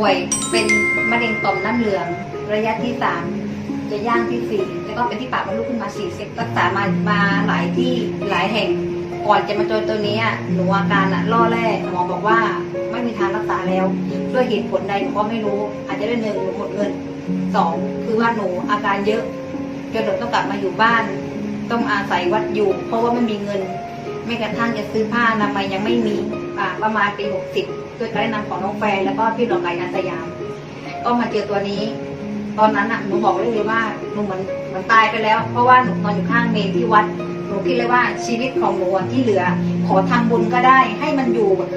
ป่วยเป็นมะเร็งต่อมน้ำเหลือง ระยะที่สามจะย่างที่สี่แล้วก็เป็นที่ปากมดลูกขึ้นมาสี่สิบรักษามามาหลายที่หลายแห่ง ก่อนจะมาเจอตัวนี้อะหนูอาการอะล่อแรกหมอบอกว่าไม่มีทางรักษาแล้ว ด้วยเหตุผลใดหนูก็ไม่รู้ อาจจะด้วยหนึ่งหนูหมดเงินสองคือว่าหนูอาการเยอะจนหนูต้องกลับมาอยู่บ้าน ต้องอาศัยวัดอยู่ เพราะว่าไม่มีเงิน ไม่กระทั่งจะซื้อผ้านามัยยังไม่มี ประมาณปีหกสิบด้วยการแนะนำของน้องแฟนแล้วก็พี่หลงไก่อาสยาม ก็มาเจอตัวนี้ ตอนนั้นอะหนูบอกเลยว่าหนูเหมือนเหมือนตายไปแล้ว เพราะว่าหนูนอนอยู่ข้างเมนที่วัดหนูคิดเลยว่าชีวิตของหนูที่เหลือ ขอทำบุญก็ได้ ให้มันอยู่แบบ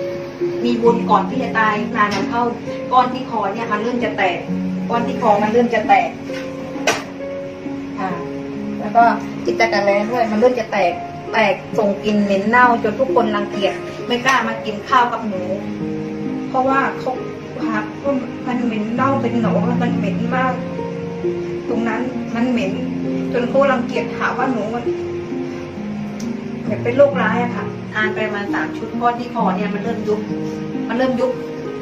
มีบุญก่อนที่จะตายนานมันเข้าก้อนที่คอเนี่ยมันเริ่มจะแตกก้อนที่คอมันเริ่มจะแตกอ่าแล้วก็จิตตะกันแร้ด้วยมันเริ่มจะแตก แตกส่งกลิ่นเหม็นเน่าจนทุกคนรังเกียจไม่กล้ามากินข้าวกับหนู เพราะว่าเขาหาว่ามันเหม็นเน่าเป็นหนองแล้วมันเหม็นมาก ตรงนั้นมันเหม็น จนเขารังเกียจหาว่าหนูมันเหมือนเป็นโรคร้ายอะค่ะทานไปประมาณสามชุดก้อนที่คอเนี่ยมันเริ่มยุบ มันเริ่มยุบ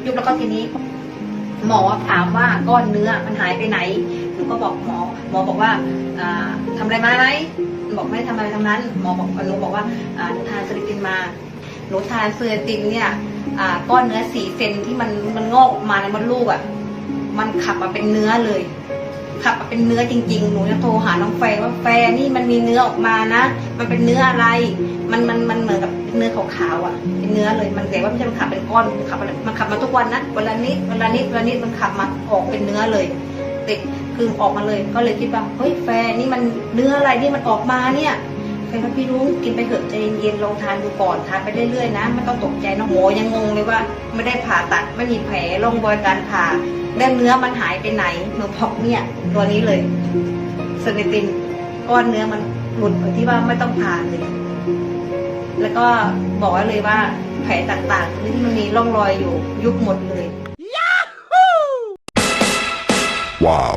ยุบแล้วก็ทีนี้ หมอถามว่าก้อนเนื้อมันหายไปไหน หนูก็บอกหมอ หมอบอกว่าอ่าทำอะไรมาไหมบอกไม่ได้ทำอะไรทั้งนั้น หมอบอกหนูบอกว่าหนูทานเซอริตินมาหนูทานเซอร์ตินเนี่ยก้อนเนื้อสี่เซนที่มันมันงอกออกมาในมดลูกอะ่ะมันขับมาเป็นเนื้อเลย ขับมาเป็นเนื้อจริง ๆ หนูจะโทรหาน้องแฟว่าแฟนนี่มันมีเนื้อออกมานะ มันเป็นเนื้ออะไร มันมันมันเหมือนกับเนื้อขาวๆอะ เป็นเนื้อเลย มันแต่ว่าไม่ใช่มันขับเป็นก้อน มันขับมามันขับมาทุกวันนะวันละนิดวันละนิดวันละนิดมันขับมาออกเป็นเนื้อเลย ติด คือออกมาเลย ก็เลยคิดว่าเฮ้ยแฟนนี่มันเนื้ออะไรที่มันออกมาเนี่ยแฟนว่าพี่รุ้งกินไปเถอะใจเย็นๆลองทานดูก่อนทานไปเรื่อยๆนะไม่ต้องตกใจนะโหยังงงเลยว่า ไม่ได้ผ่าตัดไม่มีแผลร่องรอยการผ่าแล้วเนื้อมันหายไปไหนหนูบอกเนี่ย ตัวนี้เลยเซนิตินก้อนเนื้อมันหลุดไปที่ว่าไม่ต้องผ่าเลย แล้วก็บอกไว้เลยว่าแผลต่างๆที่มันมีร่องรอยอยู่ยุบหมดเลย ว้าว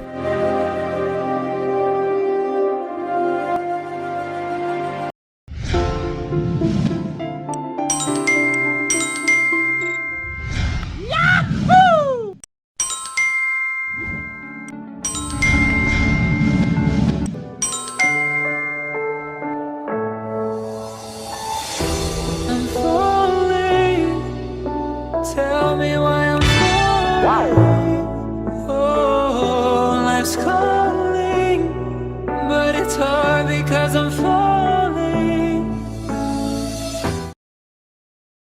Oh, life's calling, but it's hard because I'm falling.